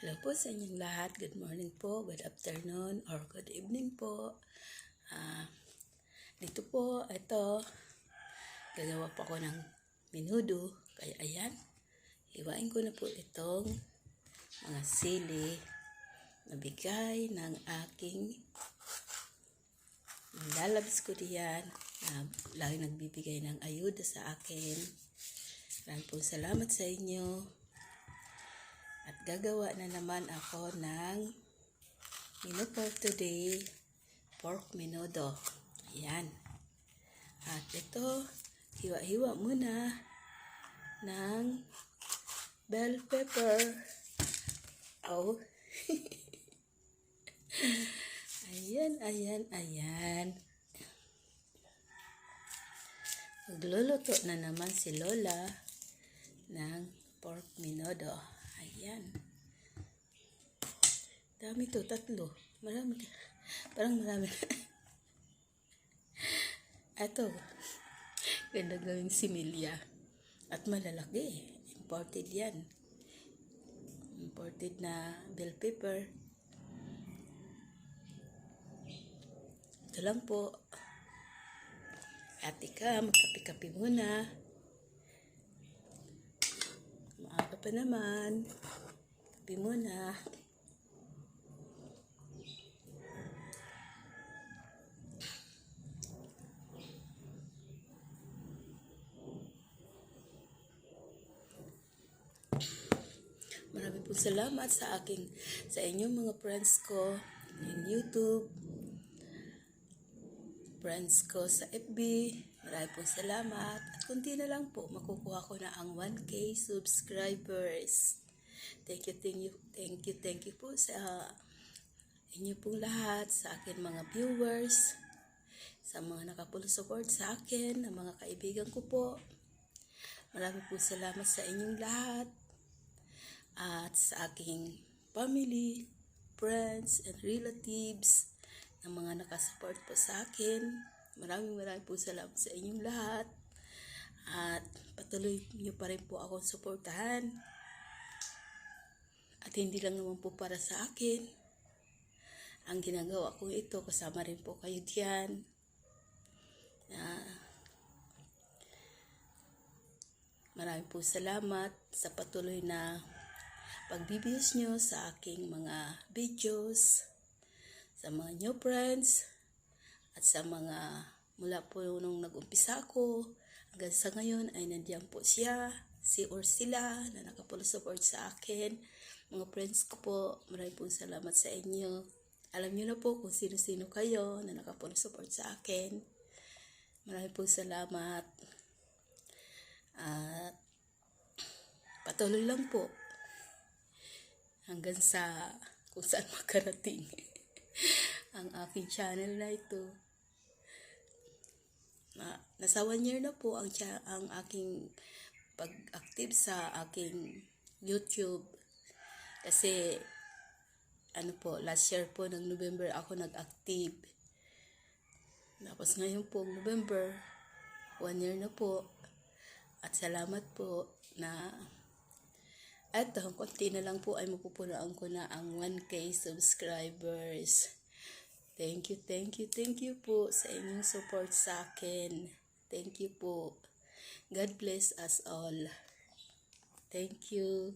Hello po sa inyong lahat. Good morning po, good afternoon, or good evening po. Ah, dito po, ito, gagawa po ako ng minudo. Kaya ayan, hiwain ko na po itong mga sili na bigay ng aking lalabs ko diyan na lagi nagbibigay ng ayuda sa akin. Maraming po salamat sa inyo. At gagawa na naman ako ng menu for today, pork menudo. Ayan. At ito, hiwa-hiwa muna ng bell pepper. Oh. ayan, ayan, ayan. Magluluto na naman si Lola ng pork menudo. Ayan. Dami to, tatlo. Marami. Parang marami. Ito. Ganda gawing similya. At malalaki. Imported yan. Imported na bell pepper. Ito lang po. Ate ka, magkapi-kapi muna. Maaga pa naman. Kapi muna. Maraming po salamat sa aking sa inyong mga friends ko in YouTube, friends ko sa FB. Maraming po salamat. At kunti na lang po, makukuha ko na ang 1K subscribers. Thank you, thank you, thank you, thank you po sa inyo pong lahat, sa akin mga viewers, sa mga nakapulo support sa akin, ng mga kaibigan ko po. Maraming po salamat sa inyong lahat at sa aking family, friends, and relatives na mga nakasupport po sa akin. Maraming maraming po salamat sa inyong lahat. At patuloy niyo pa rin po akong suportahan. At hindi lang naman po para sa akin. Ang ginagawa ko ito, kasama rin po kayo diyan. Na maraming po salamat sa patuloy na pagbibiyos nyo sa aking mga videos, sa mga new friends, at sa mga mula po nung nag-umpisa ko hanggang sa ngayon ay nandiyan po siya, si or sila na nakapulo support sa akin. Mga friends ko po, maraming po salamat sa inyo. Alam niyo na po kung sino-sino kayo na nakapulo support sa akin. Maraming po salamat. At patuloy lang po hanggang sa kung saan makarating ang aking channel na ito. Na, nasa one year na po ang, ang aking pag-active sa aking YouTube. Kasi, ano po, last year po ng November ako nag-active. Tapos ngayon po, November, one year na po. At salamat po na eto, konti na lang po ay mapupunaan ko na ang 1K subscribers. Thank you, thank you, thank you po sa inyong support sa akin. Thank you po. God bless us all. Thank you.